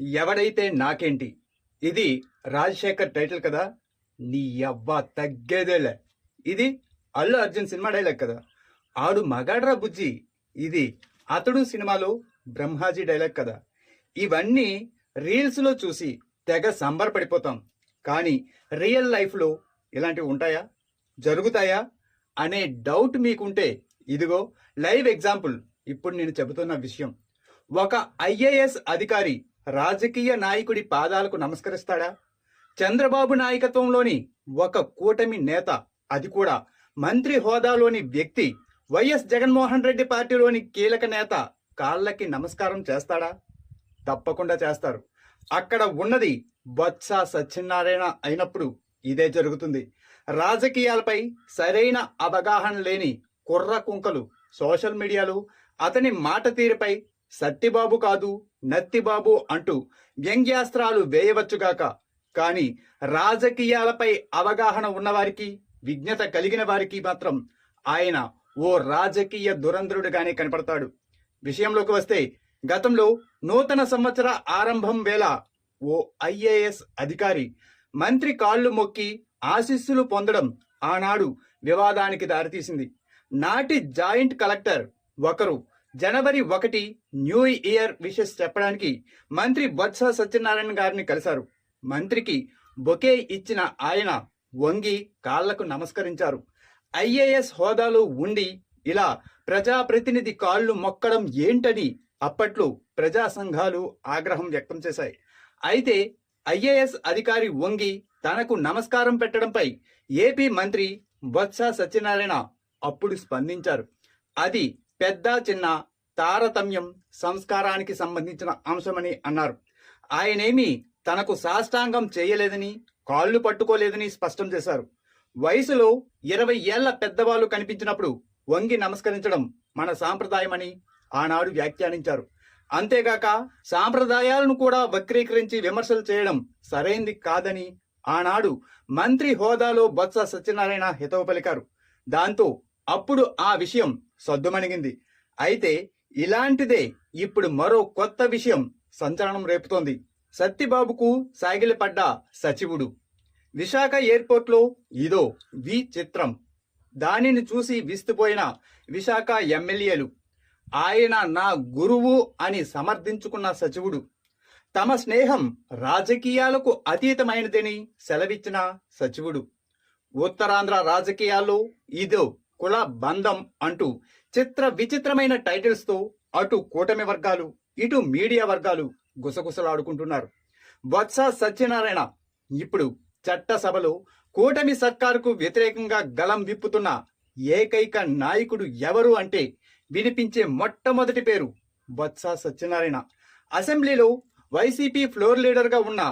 ఎవడైతే నాకేంటి? ఇది రాజశేఖర్ టైటిల్ కదా? నీ అవ్వ తగ్గేదేలే. ఇది అల్లు అర్జున్ సినిమా డైలాగ్ కదా? ఆడు మగాడ్రా బుజ్జి. ఇది అతడు సినిమాలో బ్రహ్మాజీ డైలాగ్ కదా? ఇవన్నీ రీల్స్లో చూసి తెగ సంబరపడిపోతాం. కానీ రియల్ లైఫ్లో ఇలాంటివి ఉంటాయా? జరుగుతాయా? అనే డౌట్ మీకుంటే ఇదిగో లైవ్ ఎగ్జాంపుల్. ఇప్పుడు నేను చెబుతున్న విషయం. ఒక ఐఏఎస్ అధికారి రాజకీయ నాయకుడి పాదాలకు నమస్కరిస్తాడా? చంద్రబాబు నాయకత్వంలోని ఒక కూటమి నేత అది కూడా మంత్రి హోదాలోని వ్యక్తి వైఎస్ జగన్మోహన్ రెడ్డి పార్టీలోని కీలక నేత కాళ్ళకి నమస్కారం చేస్తాడా? తప్పకుండా చేస్తారు. అక్కడ ఉన్నది బొత్స సత్యనారాయణ అయినప్పుడు ఇదే జరుగుతుంది. రాజకీయాలపై సరైన అవగాహన లేని కుర్ర కుంకలు సోషల్ మీడియాలో అతని మాట తీరుపై సత్తిబాబు కాదు నత్తిబాబు అంటూ వ్యంగ్యాస్త్రాలు వేయవచ్చుగాక కానీ రాజకీయాలపై అవగాహన ఉన్నవారికి విజ్ఞత కలిగిన వారికి మాత్రం ఆయన ఓ రాజకీయ దురంధ్రుడుగానే కనపడతాడు. విషయంలోకి వస్తే గతంలో నూతన సంవత్సర ఆరంభం వేళ ఓ ఐఏఎస్ అధికారి మంత్రి కాళ్ళు మొక్కి ఆశీస్సులు పొందడం ఆనాడు వివాదానికి దారితీసింది. నాటి జాయింట్ కలెక్టర్ ఒకరు జనవరి ఒకటి న్యూ ఇయర్ విషెస్ చెప్పడానికి మంత్రి బొత్స సత్యనారాయణ గారిని కలిశారు. మంత్రికి బొకే ఇచ్చిన ఆయన వంగి కాళ్ళకు నమస్కరించారు. ఐఏఎస్ హోదాలో ఉండి ఇలా ప్రజాప్రతినిధి కాళ్ళు మొక్కడం ఏంటని అప్పట్లో ప్రజా సంఘాలు ఆగ్రహం వ్యక్తం చేశాయి. అయితే ఐఏఎస్ అధికారి వంగి తనకు నమస్కారం పెట్టడంపై ఏపీ మంత్రి బొత్స సత్యనారాయణ అప్పుడు స్పందించారు. అది పెద్ద చిన్న తారతమ్యం సంస్కారానికి సంబంధించిన అంశమని అన్నారు. ఆయనేమి తనకు సాష్టాంగం చేయలేదని కాళ్ళు పట్టుకోలేదని స్పష్టం చేశారు. వయసులో ఇరవై ఏళ్ళ పెద్దవాళ్ళు కనిపించినప్పుడు వంగి నమస్కరించడం మన సాంప్రదాయమని ఆనాడు వ్యాఖ్యానించారు. అంతేగాక సాంప్రదాయాలను కూడా వక్రీకరించి విమర్శలు చేయడం సరైంది కాదని ఆనాడు మంత్రి హోదాలో బొత్స సత్యనారాయణ హితవు పలికారు. దాంతో అప్పుడు ఆ విషయం సద్దుమణిగింది. అయితే ఇలాంటిదే ఇప్పుడు మరో కొత్త విషయం సంచలనం రేపుతోంది. సత్తిబాబుకు సాగిలిపడ్డ సచివుడు. విశాఖ ఎయిర్పోర్ట్లో ఇదో వి చిత్రం దానిని చూసి విస్తుపోయిన విశాఖ ఎమ్మెల్యేలు ఆయన నా గురువు అని సమర్థించుకున్న సచివుడు తమ స్నేహం రాజకీయాలకు అతీతమైనదని సెలవిచ్చిన సచివుడు. ఉత్తరాంధ్ర రాజకీయాల్లో ఇదో కుల బంధం అంటూ చిత్ర విచిత్రమైన టైటిల్స్తో అటు కూటమి వర్గాలు ఇటు మీడియా వర్గాలు గుసగుసలాడుకుంటున్నారు. బొత్స సత్యనారాయణ ఇప్పుడు చట్టసభలో కూటమి సర్కారుకు వ్యతిరేకంగా గలం విప్పుతున్న ఏకైక నాయకుడు ఎవరు అంటే వినిపించే మొట్టమొదటి పేరు బొత్స సత్యనారాయణ. అసెంబ్లీలో వైసీపీ ఫ్లోర్ లీడర్గా ఉన్న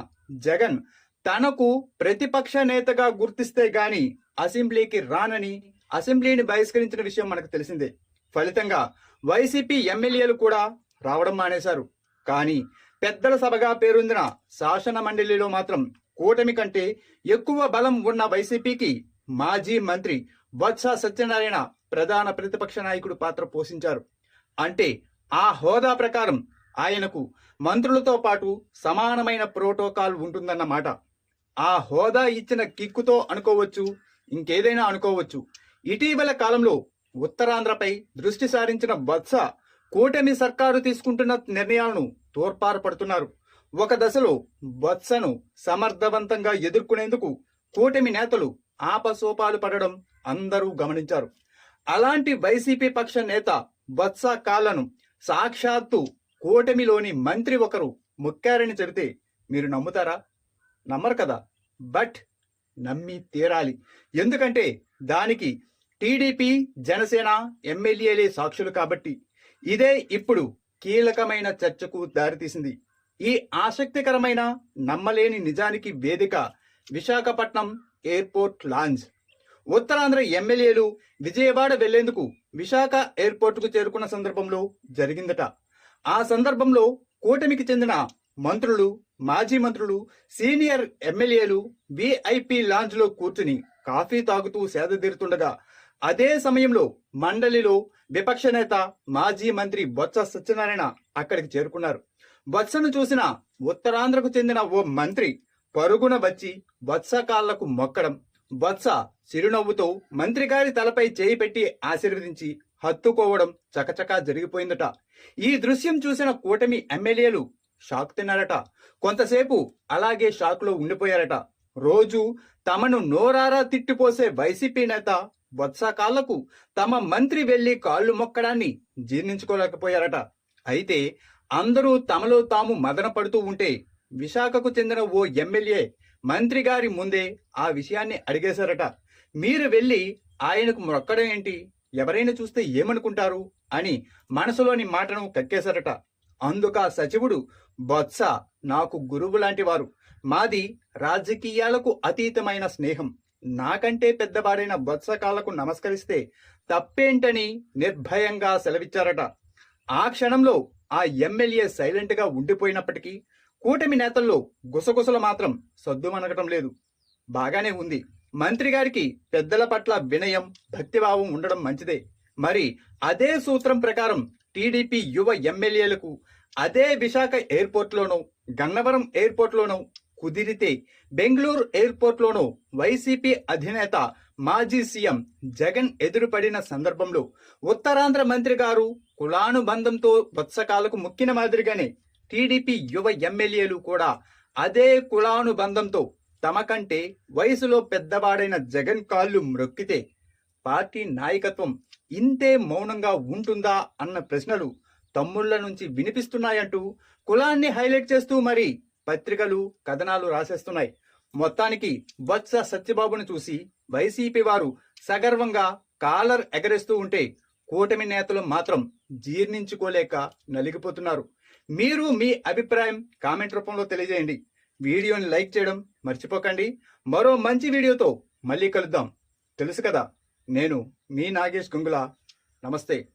జగన్ తనకు ప్రతిపక్ష నేతగా గుర్తిస్తే గాని అసెంబ్లీకి రానని అసెంబ్లీని బహిష్కరించిన విషయం మనకు తెలిసిందే. ఫలితంగా వైసీపీ ఎమ్మెల్యేలు కూడా రావడం మానేశారు. కానీ పెద్దల సభగా పేరొందిన శాసన మండలిలో మాత్రం కూటమి కంటే ఎక్కువ బలం ఉన్న వైసీపీకి మాజీ మంత్రి బొత్స సత్యనారాయణ ప్రధాన ప్రతిపక్ష నాయకుడు పాత్ర పోషించారు. అంటే ఆ హోదా ప్రకారం ఆయనకు మంత్రులతో పాటు సమానమైన ప్రోటోకాల్ ఉంటుందన్నమాట. ఆ హోదా ఇచ్చిన కిక్కుతో అనుకోవచ్చు ఇంకేదైనా అనుకోవచ్చు. ఇటీవల కాలంలో ఉత్తరాంధ్రపై దృష్టి సారించిన బత్స కూటమి సర్కారు తీసుకుంటున్న నిర్ణయాలను తోర్పారపడుతున్నారు ఒక దశలో బత్సను సమర్థవంతంగా ఎదుర్కొనేందుకు కూటమి నేతలు ఆపసోపాలు పడడం అందరూ గమనించారు. అలాంటి వైసీపీ పక్ష నేత బత్స కాళ్ళను సాక్షాత్తు కూటమిలోని మంత్రి ఒకరు మొక్కారని చెబితే మీరు నమ్ముతారా? నమ్మరు కదా. బట్ నమ్మి తీరాలి. ఎందుకంటే దానికి టీడీపీ జనసేన ఎమ్మెల్యేలే సాక్షులు కాబట్టి ఇదే ఇప్పుడు కీలకమైన చర్చకు దారితీసింది. ఈ ఆసక్తికరమైన నమ్మలేని నిజానికి వేదిక విశాఖపట్నం ఎయిర్పోర్ట్ లాంజ్. ఉత్తరాంధ్ర ఎమ్మెల్యేలు విజయవాడ వెళ్ళేందుకు విశాఖ ఎయిర్పోర్టుకు చేరుకున్న సందర్భంలో జరిగిందట. ఆ సందర్భంలో కూటమికి చెందిన మంత్రులు మాజీ మంత్రులు సీనియర్ ఎమ్మెల్యేలు విఐపి లాంజ్లో కూర్చుని కాఫీ తాగుతూ సేదతీరుతుండగా అదే సమయంలో మండలిలో విపక్ష నేత మాజీ మంత్రి బొత్స సత్యనారాయణ అక్కడికి చేరుకున్నారు. బొత్సను చూసిన ఉత్తరాంధ్రకు చెందిన ఓ మంత్రి పరుగున వచ్చి వత్స కాళ్ళకు మొక్కడం బొత్స చిరునవ్వుతో మంత్రి గారి తలపై చేయి పెట్టి ఆశీర్వదించి హత్తుకోవడం చకచకా జరిగిపోయిందట. ఈ దృశ్యం చూసిన కూటమి ఎమ్మెల్యేలు షాక్ తిన్నారట. కొంతసేపు అలాగే షాక్లో ఉండిపోయారట. రోజు తమను నోరారా తిట్టిపోసే వైసీపీ నేత బొత్సకాళ్ళకు తమ మంత్రి వెళ్ళి కాళ్ళు మొక్కడాన్ని జీర్ణించుకోలేకపోయారట. అయితే అందరూ తమలో తాము మదన పడుతూ ఉంటే విశాఖకు చెందిన ఓ ఎమ్మెల్యే మంత్రి గారి ముందే ఆ విషయాన్ని అడిగేశారట. మీరు వెళ్ళి ఆయనకు మొక్కడం ఏంటి? ఎవరైనా చూస్తే ఏమనుకుంటారు? అని మనసులోని మాటను కక్కేశారట. అందుక సచివుడు బొత్స నాకు గురువు లాంటి వారు. మాది రాజకీయాలకు అతీతమైన స్నేహం. నాకంటే పెద్దవాడైన బొత్సకాలకు నమస్కరిస్తే తప్పేంటని నిర్భయంగా సెలవిచ్చారట. ఆ క్షణంలో ఆ ఎమ్మెల్యే సైలెంట్గా ఉండిపోయినప్పటికీ కూటమి నేతల్లో గుసగుసలు మాత్రం సద్దుమనగటం లేదు. బాగానే ఉంది. మంత్రి గారికి పెద్దల పట్ల వినయం భక్తిభావం ఉండడం మంచిదే. మరి అదే సూత్రం ప్రకారం టీడీపీ యువ ఎమ్మెల్యేలకు అదే విశాఖ ఎయిర్పోర్ట్లోనో గన్నవరం ఎయిర్పోర్ట్లోనో కుదిరితే బెంగళూరు ఎయిర్పోర్ట్లోనూ వైసీపీ అధినేత మాజీ సీఎం జగన్ ఎదురుపడిన సందర్భంలో ఉత్తరాంధ్ర మంత్రి గారు కులానుబంధంతో బొత్సకాలకు ముక్కిన మాదిరిగానే టీడీపీ యువ ఎమ్మెల్యేలు కూడా అదే కులానుబంధంతో తమ కంటే వయసులో పెద్దవాడైన జగన్ కాళ్ళు మ్రొక్కితే పార్టీ నాయకత్వం ఇంతే మౌనంగా ఉంటుందా అన్న ప్రశ్నలు తమ్ముళ్ళ నుంచి వినిపిస్తున్నాయంటూ కులాన్ని హైలైట్ చేస్తూ మరి పత్రికలు కథనాలు రాసేస్తున్నాయి. మొత్తానికి బొత్స సత్యబాబును చూసి వైసీపీ వారు సగర్వంగా కాలర్ ఎగరేస్తూ ఉంటే కూటమి నేతలు మాత్రం జీర్ణించుకోలేక నలిగిపోతున్నారు. మీరు మీ అభిప్రాయం కామెంట్ రూపంలో తెలియజేయండి. వీడియోని లైక్ చేయడం మర్చిపోకండి. మరో మంచి వీడియోతో మళ్ళీ కలుద్దాం. తెలుసు కదా నేను మీ నాగేష్ గుంగుల. నమస్తే.